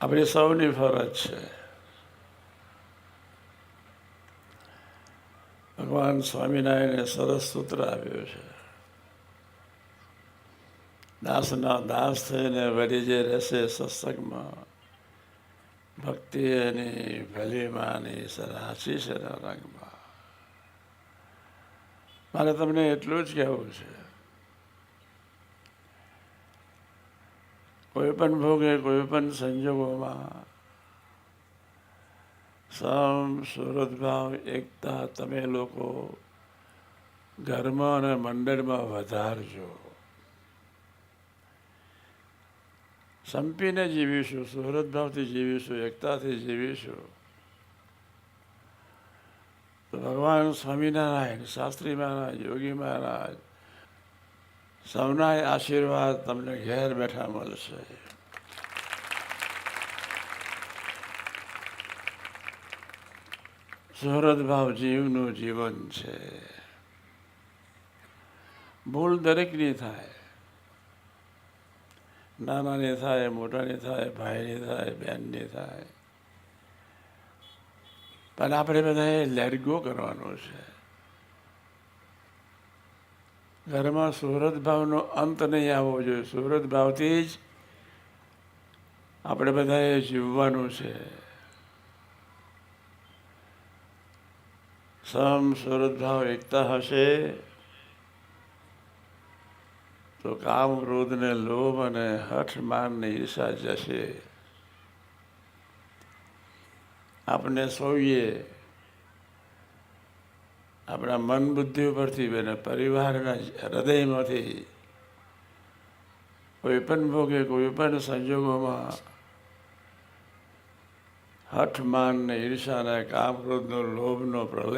આપણી સૌની ફરજ છે. ભગવાન સ્વામિનારાયણે સરસ સૂત્ર આપ્યું છે. દાસના દાસ થઈને વળી જે રહેશે સત્સંગમાં ભક્તિ એની ભલીમાની સરાચી છે રંગમાં. મારે તમને એટલું જ કહેવું છે. કોઈ પણ ભોગે કોઈ પણ સંજોગોમાં. સમ સુરતભાવ એકતા તમે લોકો ઘરમાં અને મંડળમાં વધારજો. સંપીને જીવીશું સુહૃદ ભાવથી જીવીશું, એકતાથી જીવીશું. તો ભગવાન સ્વામિનારાયણ, શાસ્ત્રી મહારાજ, યોગી મહારાજ સૌના આશીર્વાદ તમને ઘેર બેઠા મળશે. સુહૃદ ભાવ જીવનું જીવન છે. ભૂલ દરેકની થાય. નાનાની થાય, મોટાની થાય, ભાઈની થાય, બહેનની થાય. પણ આપણે બધાએ લેટ ગો કરવાનું છે. ઘરમાં સુહૃદ ભાવનો અંત નહીં આવવો જોઈએ. સુરત ભાવથી જ આપણે બધાએ જીવવાનું છે. સમ સુરત ભાવ એકતા હશે તો કામ ક્રોધને લોભ અને હઠ માન ને ઈર્ષા જશે. આપણે સૌએ આપણા મન બુદ્ધિ ઉપરથી અને પરિવારના હૃદયમાંથી કોઈ પણ ભોગે, કોઈ પણ સંજોગોમાં હઠ ને ઈર્ષાના લોભનો પ્રલય